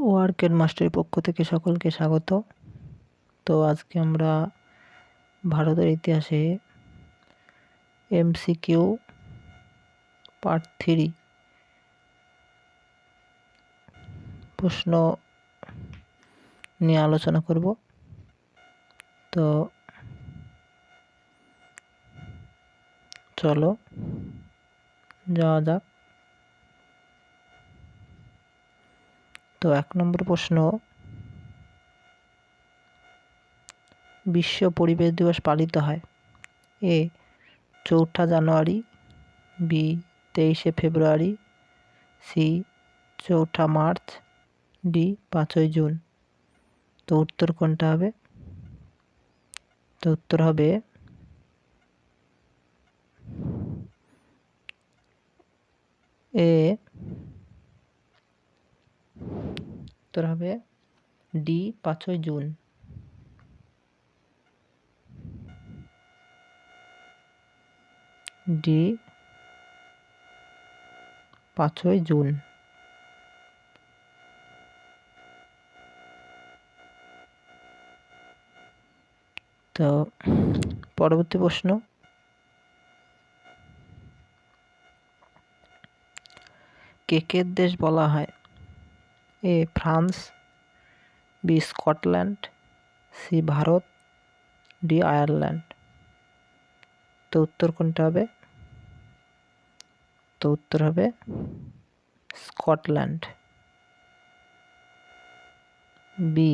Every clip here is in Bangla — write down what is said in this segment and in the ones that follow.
ওয়ার্কের মাস্টারের পক্ষ থেকে সকলকে স্বাগত। তো আজকে আমরা ভারতের ইতিহাসে এমসিকিউ পার্ট থ্রি প্রশ্ন নিয়ে আলোচনা করব। তো চলো, যাওয়া যাক। তো এক নম্বর প্রশ্ন, বিশ্ব পরিবেশ দিবস পালিত হয়। এ, চৌঠা জানুয়ারি, বি, তেইশে ফেব্রুয়ারি, সি, চৌঠা মার্চ, ডি, পাঁচই জুন। তো উত্তর কোনটা হবে? তো উত্তর হবে, এ উত্তর হবে ডি, পাঁচই জুন। ডি, পাঁচই জুন। তো পরবর্তী প্রশ্ন। কেকের দেশ বলা হয়? A France B Scotland, C Bharat, D Ireland. তো উত্তর কোনটা হবে? তো উত্তর হবে স্কটল্যান্ড। বি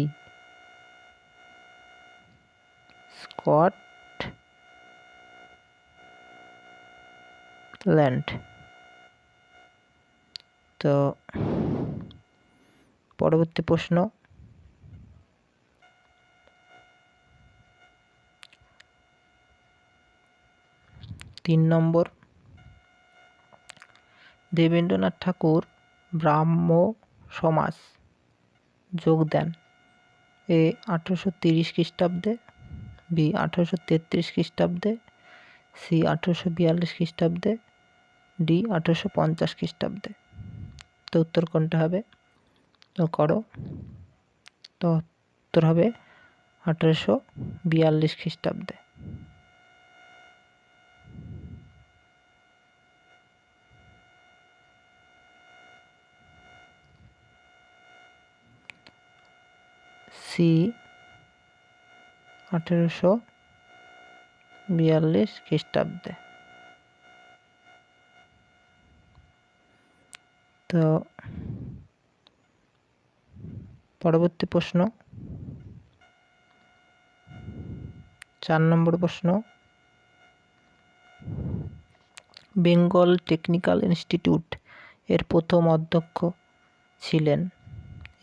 স্কট ল্যান্ড তো পরবর্তী প্রশ্ন। তিন নম্বর। দেবেন্দ্রনাথ ঠাকুর ব্রাহ্ম সমাজ যোগ দেন। এ আঠেরোশো তিরিশ খ্রিস্টাব্দে, বি আঠেরোশো তেত্রিশ খ্রিস্টাব্দে, সি আঠেরোশো বিয়াল্লিশ খ্রিস্টাব্দে, ডি আঠেরোশো পঞ্চাশ খ্রিস্টাব্দে। তো উত্তর কোনটা হবে? করো। তো উত্তর হবে আঠেরোশো বিয়াল্লিশ খ্রিস্টাব্দে। সি আঠেরোশো বিয়াল্লিশ খ্রিস্টাব্দে। তো পরবর্তী প্রশ্ন। চার নম্বর প্রশ্ন। বেঙ্গল টেকনিক্যাল ইনস্টিটিউট এর প্রথম অধ্যক্ষ ছিলেন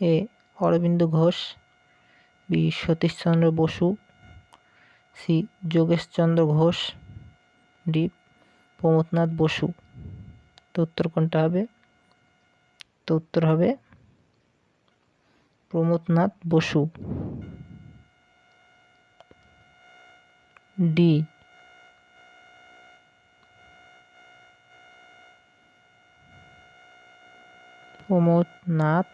A Aurobindo Ghosh, B Satishchandra Basu, C Jogeshchandra Ghosh, D Pramathanath Basu. তো উত্তর কোনটা হবে? তো উত্তর হবে প্রমথনাথ বসু। ডি. প্রমথনাথ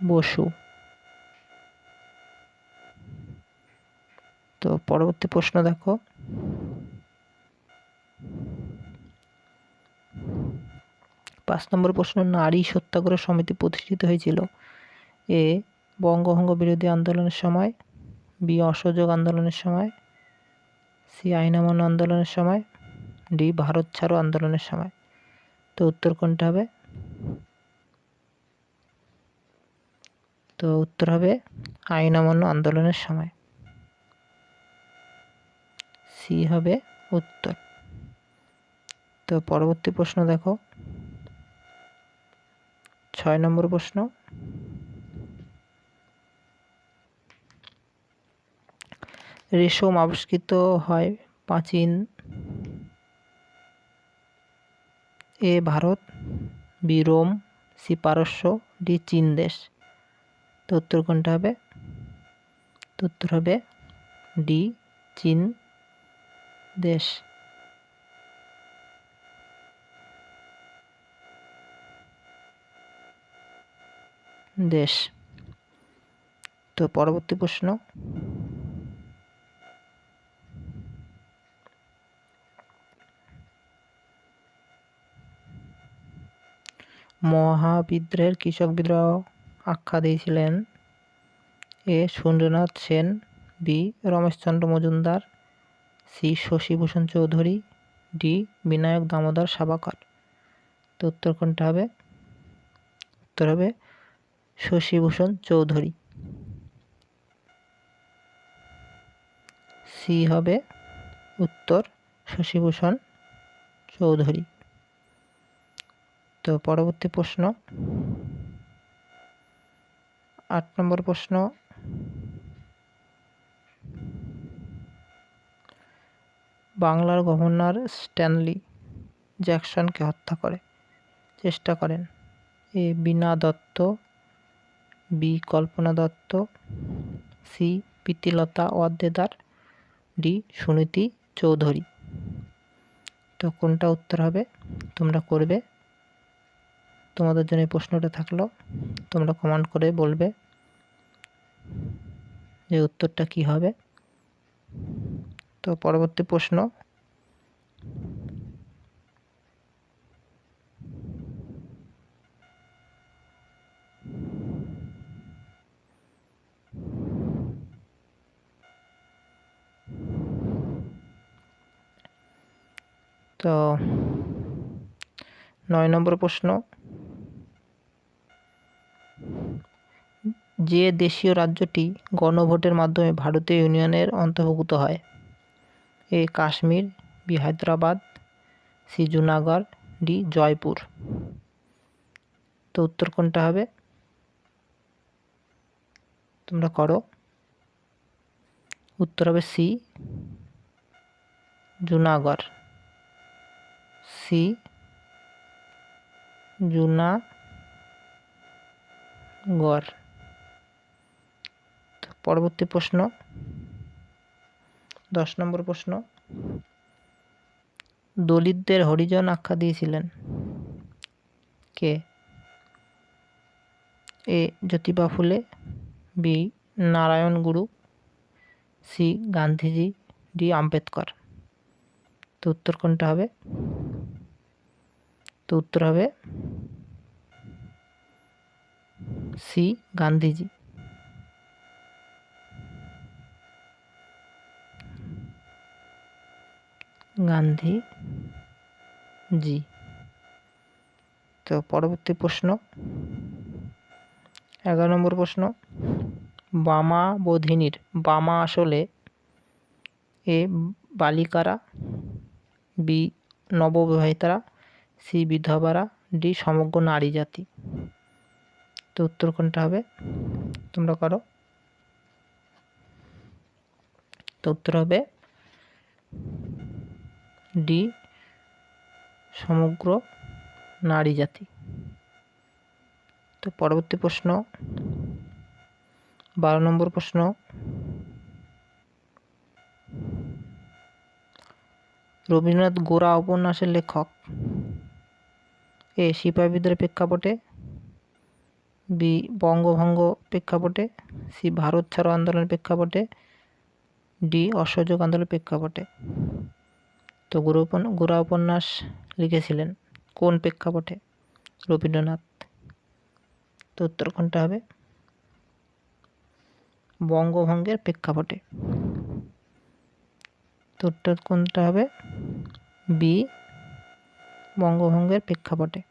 বসু। তো পরবর্তী প্রশ্ন দেখো। নম্বর প্রশ্ন, নারী সত্যাগ্রহ সমিতি প্রতিষ্ঠিত হয়েছিল। এ, বঙ্গভঙ্গ বিরোধী আন্দোলনের সময়, বি, অসহযোগ আন্দোলনের সময়, সি, আইন অমান্য আন্দোলনের সময়, ডি, ভারত ছাড়ো আন্দোলনের সময়। তো উত্তর কোনটা হবে? তো উত্তর হবে আইন অমান্য আন্দোলনের সময়। সি হবে উত্তর। তো পরবর্তী প্রশ্ন দেখো। ছয় নম্বর প্রশ্ন। রেশম আবিষ্কৃত হয় প্রাচীন A Bharat, B Rome, C পারস্য, ডি চীন দেশ। তো উত্তর কোনটা হবে? তো উত্তর হবে ডি চীন দেশ। দেশ। তো পরবর্তী প্রশ্ন। মহাবিদ্রোহের কৃষক বিদ্রোহ আখ্যা দিয়েছিলেন A Surendranath Sen, B Rameshchandra Majumdar, C Shashibhushan Chowdhury, D Vinayak Damodar Savarkar. তো উত্তর কোনটা হবে? উত্তর হবে শশীভূষণ চৌধুরী। সি হবে উত্তর শশীভূষণ চৌধুরী। তো পরবর্তী প্রশ্ন। আট নম্বর প্রশ্ন। বাংলার গভর্নর স্ট্যানলি জ্যাকসনকে হত্যা করে। চেষ্টা করেন। A Bina Dutta B, Kalpana Dutta, C, Pritilata Waddedar, D, Suniti Chowdhury. তো কোনটা উত্তর হবে? তোমরা করবে। তোমাদের জন্য এই প্রশ্নটা থাকল। তোমরা কমেন্ট করে বলবে যে উত্তরটা কি হবে। তো পরবর্তী প্রশ্ন। তো নয় নম্বর প্রশ্ন। যে দেশীয় রাজ্যটি গণভোটের মাধ্যমে ভারতীয় ইউনিয়নের অন্তর্ভুক্ত হয়, A Kashmir, B Hyderabad, C Junagadh, D Jaipur. তো উত্তর কোনটা হবে? তোমরা করো। উত্তর হবে সি, জুনাগড়। সি জুনাগড় পরবর্তী প্রশ্ন। দশ নম্বর প্রশ্ন। দলিতদের হরিজন আখ্যা দিয়েছিলেন। কে? এ জ্যোতিবা ফুলে, বি নারায়ণ গুরু, সি গান্ধীজি, ডি আম্বেদকর। তো উত্তর কোনটা হবে? তো উত্তর হবে সি গান্ধীজি। গান্ধী জি তো পরবর্তী প্রশ্ন। এগারো নম্বর প্রশ্ন। বামা বোধিনীর, বামা আসলে এ বালিকারা, বি নববিবাহিতারা সি বিধবারা, ডি সমগ্র নারী জাতি। তো উত্তর কোনটা হবে? তোমরা করো। তো উত্তর হবে ডি সমগ্র নারী জাতি। তো পরবর্তী প্রশ্ন, বারো নম্বর প্রশ্ন, রবীন্দ্রনাথ গোরা উপন্যাসের লেখক এ সিপাহী বিদ্রোহের প্রেক্ষাপটে, বি বঙ্গভঙ্গ প্রেক্ষাপটে, সি ভারত ছাড়ো আন্দোলনের প্রেক্ষাপটে, ডি অসহযোগ আন্দোলনের প্রেক্ষাপটে। তো গোরা গোরা উপন্যাস লিখেছিলেন কোন প্রেক্ষাপটে? রবীন্দ্রনাথ। তো উত্তর কোনটা হবে বঙ্গভঙ্গের প্রেক্ষাপটে। তো উত্তর কোনটা হবে বি বঙ্গভঙ্গের প্রেক্ষাপটে।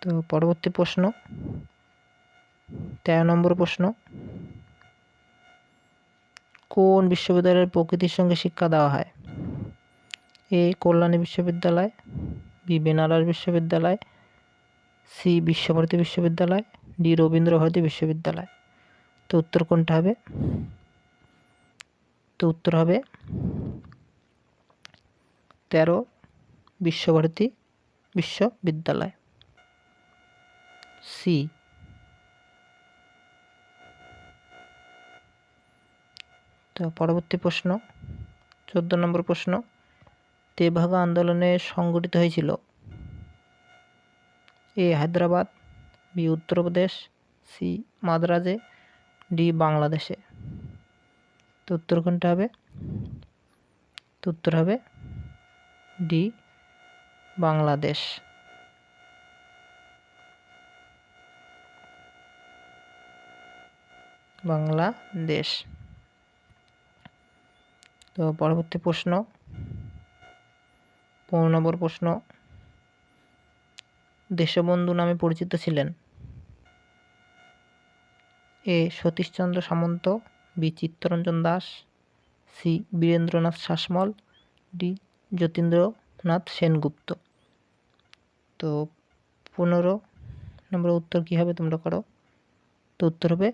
তো পরবর্তী প্রশ্ন। তেরো নম্বর প্রশ্ন। কোন বিশ্ববিদ্যালয়ের প্রকৃতির সঙ্গে শিক্ষা দেওয়া হয়? এ, কল্যাণী বিশ্ববিদ্যালয়, বি, বেনারস বিশ্ববিদ্যালয়, সি, বিশ্বভারতী বিশ্ববিদ্যালয়, ডি রবীন্দ্র ভারতী বিশ্ববিদ্যালয়। তো উত্তর কোনটা হবে? তো উত্তর হবে তেরো বিশ্বভারতী বিশ্ববিদ্যালয়। সি। তো পরবর্তী প্রশ্ন, চোদ্দ নম্বর প্রশ্ন, তেভাগা আন্দোলনে সংগঠিত হয়েছিল A Hyderabad, B Uttar Pradesh, C মাদ্রাজে, D বাংলাদেশে। তো উত্তর কোনটা হবে? তো উত্তর হবে ডি, বাংলাদেশ। বাংলাদেশ। তো পরবর্তী প্রশ্ন। পনেরো নম্বর প্রশ্ন। দেশবন্ধু নামে পরিচিত ছিলেন। A. Satishchandra Samanta, B. Chittaranjan Das, C. Birendranath Sasmal, D. Jatindranath Sengupta. তো পনেরো নম্বর উত্তর কী হবে তোমরা করো? তো উত্তর হবে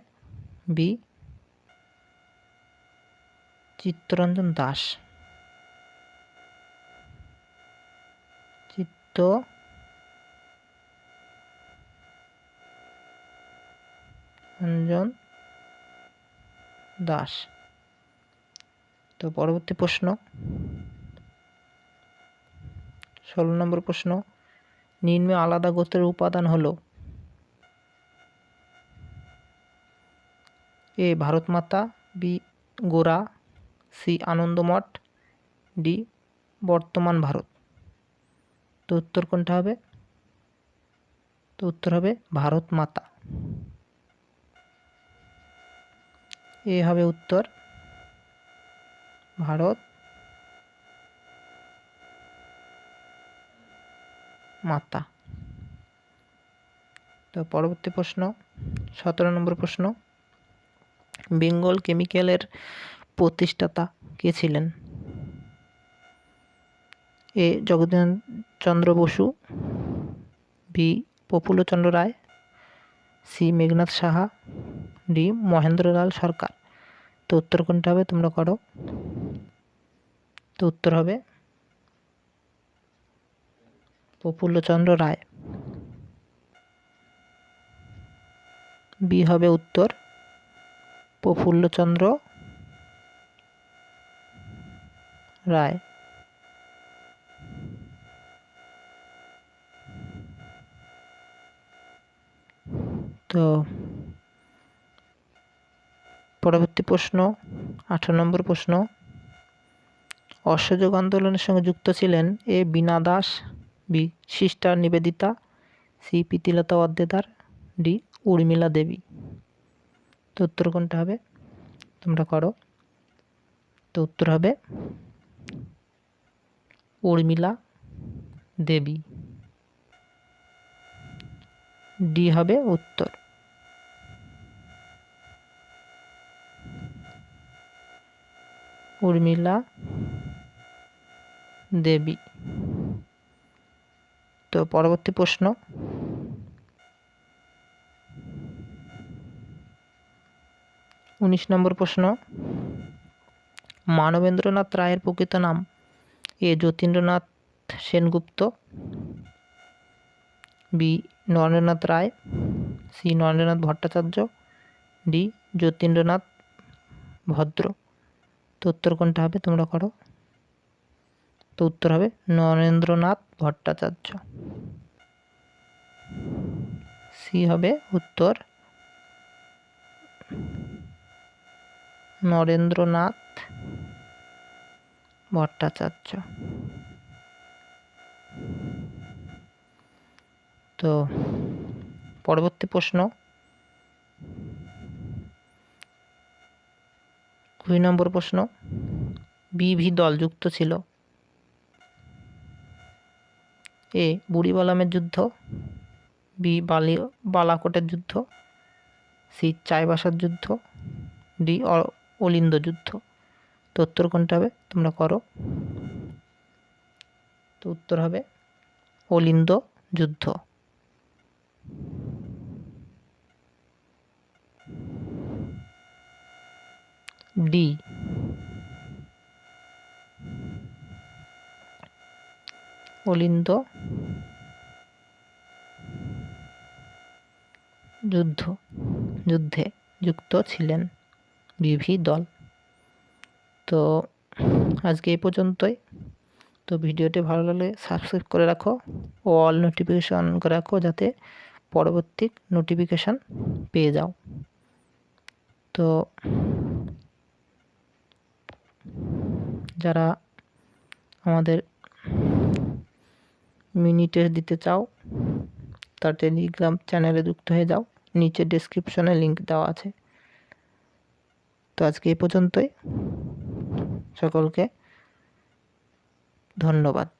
বি, চিত্তরঞ্জন দাস। চিত্ত রঞ্জন দাস। তো পরবর্তী প্রশ্ন। ষোলো নম্বর প্রশ্ন, নিম্নে আলাদা গোত্রের উপাদান হলো A Bharat Mata B Gora, C Anandamath, D Bartaman Bharat. তো উত্তর কোনটা হবে? তো উত্তর হবে ভারত মাতা এ হবে উত্তর, ভারত মাতা তো পরবর্তী প্রশ্ন, সতেরো নম্বর প্রশ্ন, বেঙ্গল কেমিক্যালের প্রতিষ্ঠাতা কে ছিলেন? A Chandra Basu, B Prafullachandra Ray, C Meghnad Saha, D Mahendralal Sarkar. তো উত্তর কোনটা হবে তোমরা করো? তো উত্তর হবে প্রফুল্লচন্দ্র রায়। বি হবে উত্তর। প্রফুল্লচন্দ্র রায়। তো পরবর্তী প্রশ্ন, আঠারো নম্বর প্রশ্ন। অসহযোগ আন্দোলনের সঙ্গে যুক্ত ছিলেন A Bina Das. B, sister Nivedita, C, Pritilata Waddedar D, Urmila Devi. তো উত্তর কোনটা হবে? তোমরা করো। তো উত্তর হবে উর্মিলা দেবী। ডি হবে উত্তর। উর্মিলা দেবী। তো পরবর্তী প্রশ্ন। উনিশ নম্বর প্রশ্ন। মানবেন্দ্রনাথ রায়ের প্রকৃত নাম A Jatindranath Sengupta, B Narendranath Ray, C Narendranath Bhattacharya, D Jatindranath Bhadra. তো উত্তর কোনটা হবে তোমরা করো। তো উত্তর হবে নরেন্দ্রনাথ ভট্টাচার্য। সি হবে উত্তর নরেন্দ্রনাথ ভট্টাচার্য। তো পরবর্তী প্রশ্ন। কুড়ি নম্বর প্রশ্ন বিভি দল যুক্ত ছিল। এ বুড়িবালামের যুদ্ধ, বি বালি, বালাকোটের যুদ্ধ, সি চাইবাসার যুদ্ধ, ডি অলিন্দ যুদ্ধ। তো উত্তর কোনটা হবে? তোমরা করো। তো উত্তর হবে অলিন্দ যুদ্ধ। ডি অলিন্দ যুদ্ধ, যুদ্ধে যুক্ত ছিলেন বিভি দল। তো আজকে এই পর্যন্তই। তো ভিডিওটি ভালো লাগলে সাবস্ক্রাইব করে রাখো ও অল নোটিফিকেশান করে রাখো যাতে পরবর্তী নোটিফিকেশান পেয়ে যাও। তো যারা আমাদের মিনি টেস্ট দিতে চাও, তার টেলিগ্রাম চ্যানেলে যুক্ত হয়ে যাও। নিচে ডেসক্রিপশনে লিঙ্ক দেওয়া আছে। তো আজকে এই পর্যন্তই। সকলকে ধন্যবাদ।